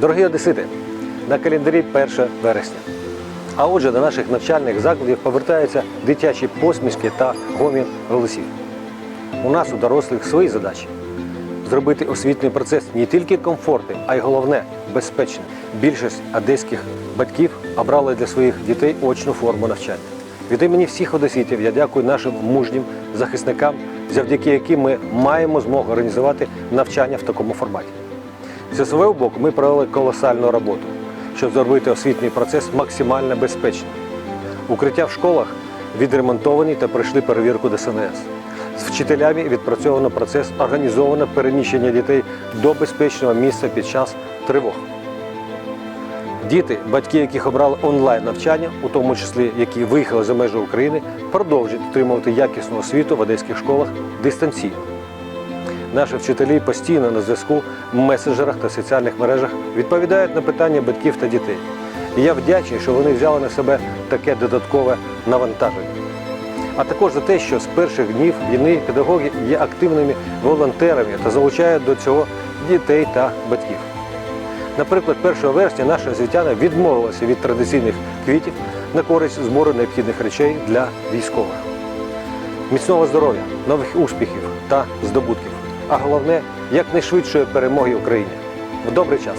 Дорогі одесити, на календарі 1 вересня. А отже, до наших навчальних закладів повертаються дитячі посмішки та гомін голосів. У нас у дорослих свої задачі зробити освітній процес не тільки комфортним, а й головне безпечним. Більшість одеських батьків обрали для своїх дітей очну форму навчання. Від імені всіх одеситів я дякую нашим мужнім захисникам, завдяки яким ми маємо змогу організувати навчання в такому форматі. Зі свого боку ми провели колосальну роботу, щоб зробити освітній процес максимально безпечним. Укриття в школах відремонтовані та пройшли перевірку ДСНС. З вчителями відпрацьовано процес організованого переміщення дітей до безпечного місця під час тривог. Діти, батьки яких обрали онлайн навчання, у тому числі які виїхали за межі України, продовжують отримувати якісну освіту в одеських школах дистанційно. Наші вчителі постійно на зв'язку в месенджерах та соціальних мережах відповідають на питання батьків та дітей. І я вдячний, що вони взяли на себе таке додаткове навантаження. А також за те, що з перших днів війни педагоги є активними волонтерами та залучають до цього дітей та батьків. Наприклад, 1 вересня наші освітяни відмовилися від традиційних квітів на користь збору необхідних речей для військових. Міцного здоров'я, нових успіхів та здобутків а головне якнайшвидшої перемоги Україні. В добрий час.